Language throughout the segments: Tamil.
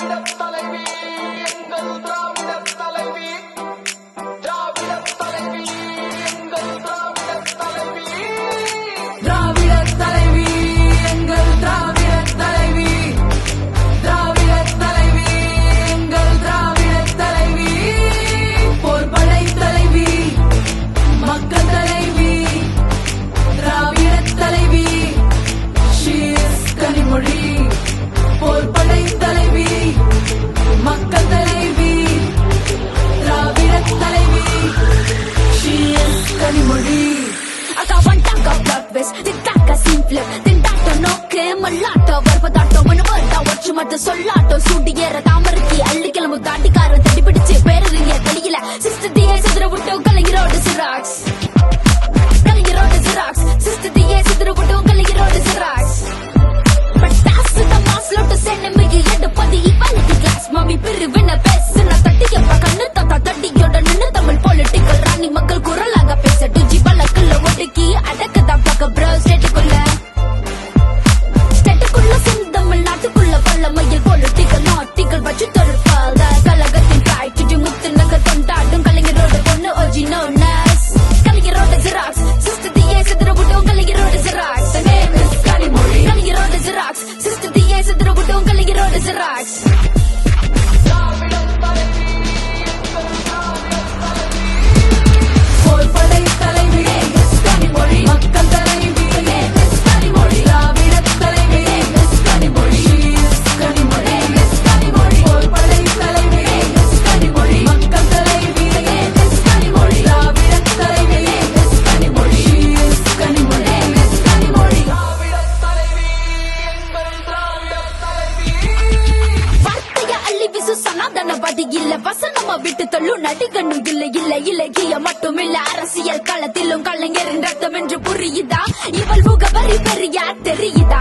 Yeah. வற்பதாட்டம் வருவதா ஒற்று மட்டும் சொல்லாட்டம். சூட்டி ஏற தாமரைக்கு அள்ளி கிளம்பு. தாண்டிக்காரன் தடி பிடிச்சு பேரறிய தெரியல சிஸ்டர் தீயை சிதற விட்டு கலைஞரோட சிராக்ஸ். கலைஞரோட சிராக்ஸ். சிஸ்டர் தீயை சிதற விட்டு கலைஞரோட சிராக்ஸ். இல்ல வசனமா விட்டு தள்ளு நடிகனும் இல்லை இல்ல இலக்கிய மட்டும் இல்ல அரசியல் களத்திலும் கலைஞரின் ரத்தம் என்று புரியுதா? இவள் முகவரி பெரியார் தெரியுதா?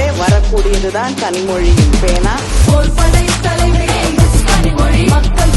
வகையிலே வரக்கூடியதுதான் கனிமொழியின் பேனா. ஒரு படை தலைவரே கனிமொழி மக்கள்